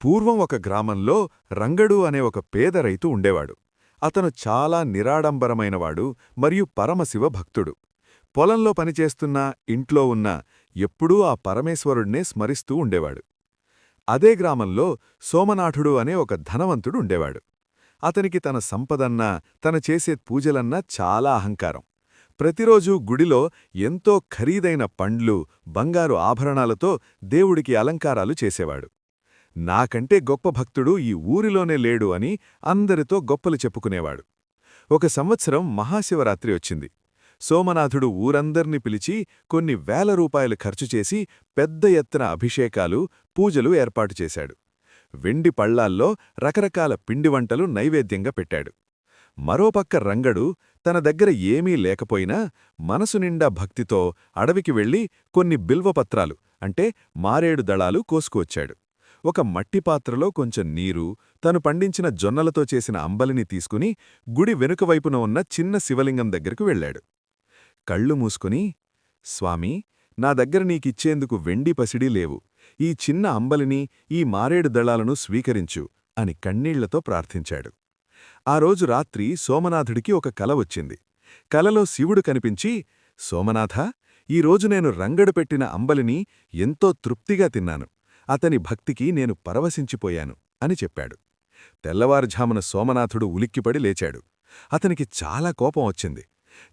పూర్వం ఒక గ్రామంలో రంగడు అనే ఒక పేద రైతు ఉండేవాడు. అతను చాలా నిరాడంబరమైనవాడు మరియు పరమశివ భక్తుడు. పొలంలో పనిచేస్తున్నా ఇంట్లో ఉన్నా ఎప్పుడూ ఆ పరమేశ్వరుణ్ణే స్మరిస్తూ ఉండేవాడు. అదే గ్రామంలో సోమనాథుడు అనే ఒక ధనవంతుడు ఉండేవాడు. అతనికి తన సంపదన్నా తన చేసే పూజలన్నా చాలా అహంకారం. ప్రతిరోజూ గుడిలో ఎంతో ఖరీదైన పండ్లు బంగారు ఆభరణాలతో దేవుడికి అలంకారాలు చేసేవాడు. నాకంటే గొప్ప భక్తుడు ఈ ఊరిలోనే లేడు అని అందరితో గొప్పలు చెప్పుకునేవాడు. ఒక సంవత్సరం మహాశివరాత్రి వచ్చింది. సోమనాథుడు ఊరందర్నీ పిలిచి కొన్ని వేల రూపాయలు ఖర్చు చేసి పెద్ద ఎత్తున అభిషేకాలు పూజలు ఏర్పాటు చేశాడు. వెండి పళ్ళాల్లో రకరకాల పిండి వంటలు నైవేద్యంగా పెట్టాడు. మరోపక్క రంగడు తన దగ్గర ఏమీ లేకపోయినా మనసు నిండా భక్తితో అడవికి వెళ్ళి కొన్ని బిల్వపత్రాలు అంటే మారేడు దళాలు కోసుకువచ్చాడు. ఒక మట్టి పాత్రలో కొంచెం నీరు తను పండించిన జొన్నలతో చేసిన అంబలిని తీసుకుని గుడి వెనుకవైపున ఉన్న చిన్న శివలింగం దగ్గరకు వెళ్ళాడు. కళ్ళు మూసుకుని స్వామీ నా దగ్గర నీకిచ్చేందుకు వెండి పసిడీ లేవు. ఈ చిన్న అంబలిని ఈ మారేడు దళాలను స్వీకరించు అని కన్నీళ్ళతో ప్రార్థించాడు. ఆ రోజు రాత్రి సోమనాథుడికి ఒక కల వచ్చింది. కలలో శివుడు కనిపించి సోమనాథ ఈరోజు నేను రంగడు పెట్టిన అంబలిని ఎంతో తృప్తిగా తిన్నాను. అతని భక్తికి నేను పరవశించిపోయాను అని చెప్పాడు. తెల్లవారుఝామున సోమనాథుడు ఉలిక్కిపడి లేచాడు. అతనికి చాలా కోపం వచ్చింది.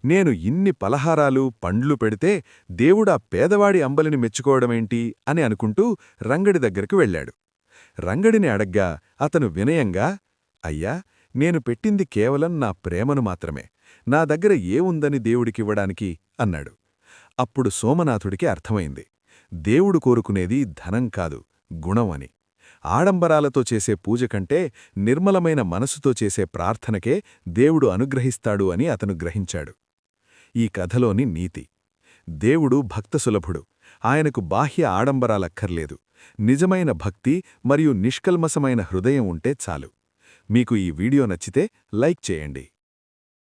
నేను ఇన్ని పలహారాలు పండ్లు పెడితే దేవుడా పేదవాడి అంబలిని మెచ్చుకోవడమేంటి అని అనుకుంటూ రంగడి దగ్గరకు వెళ్ళాడు. రంగడిని అడగ్గా అతను వినయంగా అయ్యా నేను పెట్టింది కేవలం నా ప్రేమను మాత్రమే. నా దగ్గర ఏవుందని దేవుడికివ్వడానికి? అన్నాడు. అప్పుడు సోమనాథుడికి అర్థమైంది. దేవుడు కోరుకునేది ధనం కాదు గుణం అని. ఆడంబరాలతో చేసే పూజ కంటే నిర్మలమైన మనసుతో చేసే ప్రార్థనకే దేవుడు అనుగ్రహిస్తాడు అని అతను గ్రహించాడు. ఈ కథలోని నీతి. దేవుడు భక్తసులభుడు ఆయనకు బాహ్య ఆడంబరాలక్కర్లేదు. నిజమైన భక్తి మరియు నిష్కల్మసమైన హృదయం ఉంటే చాలు. మీకు ఈ వీడియో నచ్చితే లైక్ చేయండి.